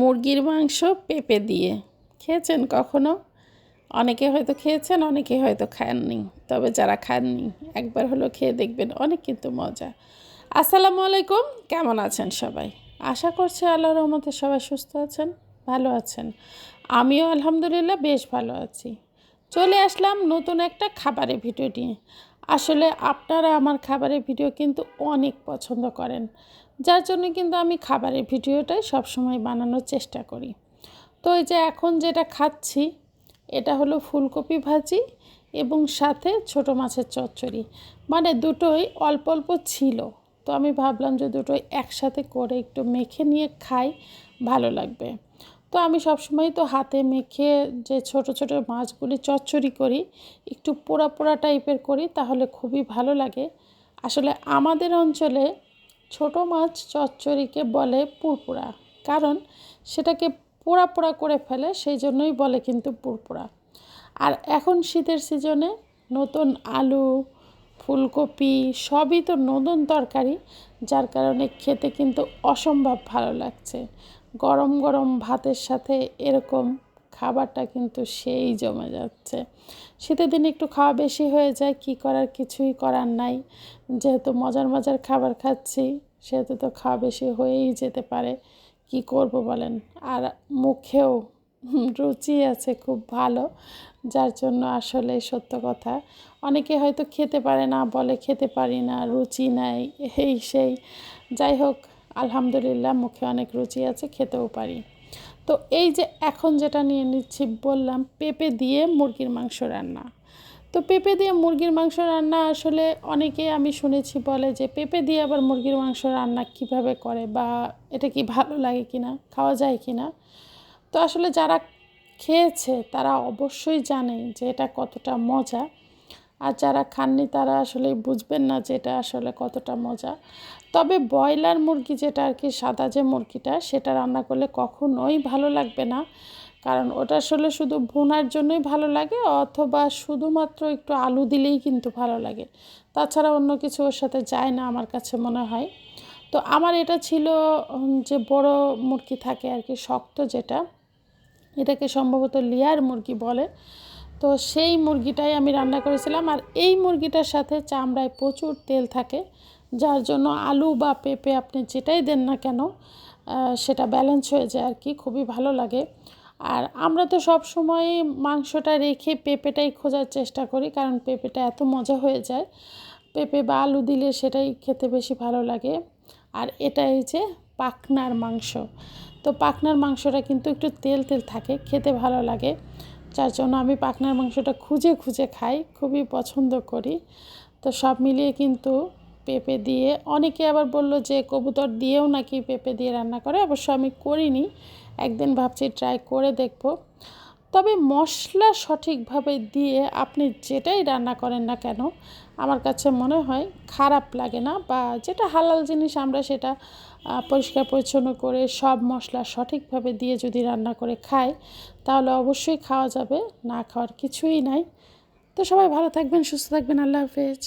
মুরগির মাংস পেঁপে দিয়ে। খেয়েছেন কখনো? অনেকে হয়তো খেয়েছেন, অনেকে হয়তো খাননি, তবে যারা খাননি, একবার হলো খেয়ে দেখবেন, অনেক কিন্তু মজা। আসসালামু আলাইকুম, কেমন আছেন সবাই? আশা করছি আল্লাহর রহমতে সবাই সুস্থ আছেন, ভালো আছেন। আমিও আলহামদুলিল্লাহ বেশ ভালো আছি। চলে আসলাম নতুন একটা খাবারের ভিডিও নিয়ে আসলে আপনারা আমার খাবারের ভিডিও কিন্তু অনেক পছন্দ করেন। যার জন্য কিন্তু আমি খাবারের ভিডিওটাই সবসময় বানানোর চেষ্টা করি। তো এই যে এখন যেটা খাচ্ছি, এটা হলো ফুলকপি ভাজি এবং সাথে ছোট মাছের চচ্চড়ি। মানে দুটোই অল্প অল্প ছিল। তো আমি ভাবলাম যে দুটোই একসাথে করে একটু মেখে নিয়ে খাই, ভালো লাগবে। তো আমি সবসময় তো হাতে মেখে যে ছোট ছোট মাছগুলি চচ্চড়ি করি, একটু পোড়া পোড়া টাইপের করি তাহলে খুবই ভালো লাগে। আসলে আমাদের অঞ্চলে ছোট মাছ চচ্চড়িকে বলে পুরপুরা, কারণ সেটাকে পোড়া পোড়া করে ফেলে সেই জন্যই বলে কিন্তু পুরপুরা। আর এখন শীতের সিজনে নতুন আলু, ফুলকপি সবই তো নতুন তরকারি, যার কারণে খেতে কিন্তু অসম্ভব ভালো লাগছে। গরম গরম ভাতের সাথে এরকম খাবারটা কিন্তু সেই জমে যাচ্ছে। শীতের দিনে একটু খাওয়া বেশি হয়ে যায়, কি করার কিছুই করার নাই। যেহেতু মজার মজার খাবার খাচ্ছি, সেহেতু তো খাওয়া বেশি হয়েই যেতে পারে। কি করব বলেন? আর মুখেও রুচি আছে খুব ভালো, যার জন্য আসলে সত্য কথা। অনেকে হয়তো খেতে পারে না, বলে খেতে পারি না, রুচি নাই, এই সেই। যাই হোক আলহামদুলিল্লাহ, মুখে অনেক রুচি আছে, খেতেও পারি। তো এই যে এখন যেটা নিয়ে নিচ্ছি, বললাম পেঁপে দিয়ে মুরগির মাংস রান্না। তো পেঁপে দিয়ে মুরগির মাংস রান্না আসলে অনেকে আমি শুনেছি বলে যে, পেঁপে দিয়ে আবার মুরগির মাংস রান্না কীভাবে করে বা এটা কি ভালো লাগে কি না খাওয়া যায় কি না তো আসলে যারা খেয়েছে তারা অবশ্যই জানে যে এটা কতটা মজা। আর যারা খাননি তারা আসলে বুঝবেন না যে এটা আসলে কতটা মজা। তবে ব্রয়লার মুরগি যেটা আর কি, সাদা যে মুরগিটা, সেটা রান্না করলে কখনোই ভালো লাগবে না। কারণ ওটা আসলে শুধু ভুনার জন্যই ভালো লাগে, অথবা শুধুমাত্র একটু আলু দিলেই কিন্তু ভালো লাগে। তাছাড়া অন্য কিছু ওর সাথে যায় না আমার কাছে মনে হয়। তো আমার এটা ছিল যে বড় মুরগি থাকে আর কি, শক্ত যেটা, এটাকে সম্ভবত লেয়ার মুরগি বলে। তো সেই মুরগিটাই আমি রান্না করেছিলাম। আর এই মুরগিটার সাথে চামড়ায় প্রচুর তেল থাকে, যার জন্য আলু বা পেঁপে আপনি যেটাই দেন না কেন সেটা ব্যালেন্স হয়ে যায় আর কি, খুবই ভালো লাগে। আর আমরা তো সব সময় মাংসটা রেখে পেঁপেটাই খোঁজার চেষ্টা করি, কারণ পেঁপেটা এত মজা হয়ে যায়। পেঁপে বা আলু দিলে সেটাই খেতে বেশি ভালো লাগে। আর এটাই যে পাখনার মাংস, তো পাখনার মাংসটা কিন্তু একটু তেল তেল থাকে, খেতে ভালো লাগে। যার জন্য আমি পাখনার মাংসটা খুঁজে খুঁজে খাই, খুবই পছন্দ করি। তো সব মিলিয়ে কিন্তু পেঁপে দিয়ে অনেকে আবার বলল যে কবুতর দিয়েও নাকি পেঁপে দিয়ে রান্না করে, অবশ্য আমি করিনি। একদিন ভাবছি ট্রাই করে দেখব। তবে মশলা সঠিকভাবে দিয়ে আপনি যেটাই রান্না করেন না কেন, আমার কাছে মনে হয় খারাপ লাগে না বা যেটা হালাল জিনিস আমরা সেটা পরিষ্কার পরিচ্ছন্ন করে সব মশলা সঠিকভাবে দিয়ে যদি রান্না করে খাই, তাহলে অবশ্যই খাওয়া যাবে, না খাওয়ার কিছুই নাই। তো সবাই ভালো থাকবেন, সুস্থ থাকবেন, আল্লাহ হাফেজ।